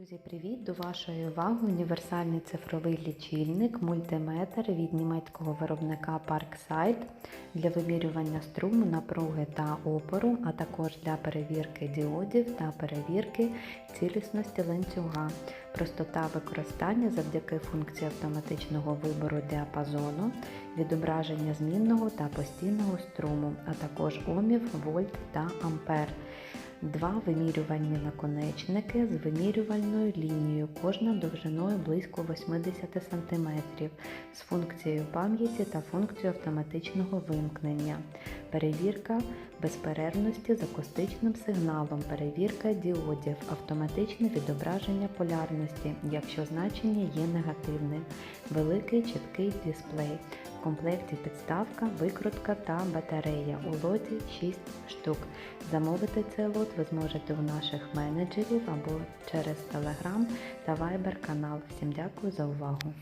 Друзі, привіт! До вашої уваги універсальний цифровий лічильник мультиметр від німецького виробника Parkside для вимірювання струму, напруги та опору, а також для перевірки діодів та перевірки цілісності ланцюга. Простота використання завдяки функції автоматичного вибору діапазону, відображення змінного та постійного струму, а також омів, вольт та ампер. Два вимірювальні наконечники з вимірювальною лінією, кожна довжиною близько 80 см, з функцією пам'яті та функцією автоматичного вимкнення. Перевірка безперервності з акустичним сигналом, перевірка діодів, автоматичне відображення полярності, якщо значення є негативним, великий чіткий дисплей. В комплекті підставка, викрутка та батарея. У лоті 6 штук. Замовити цей лот ви зможете у наших менеджерів або через Telegram та Viber канал. Всім дякую за увагу!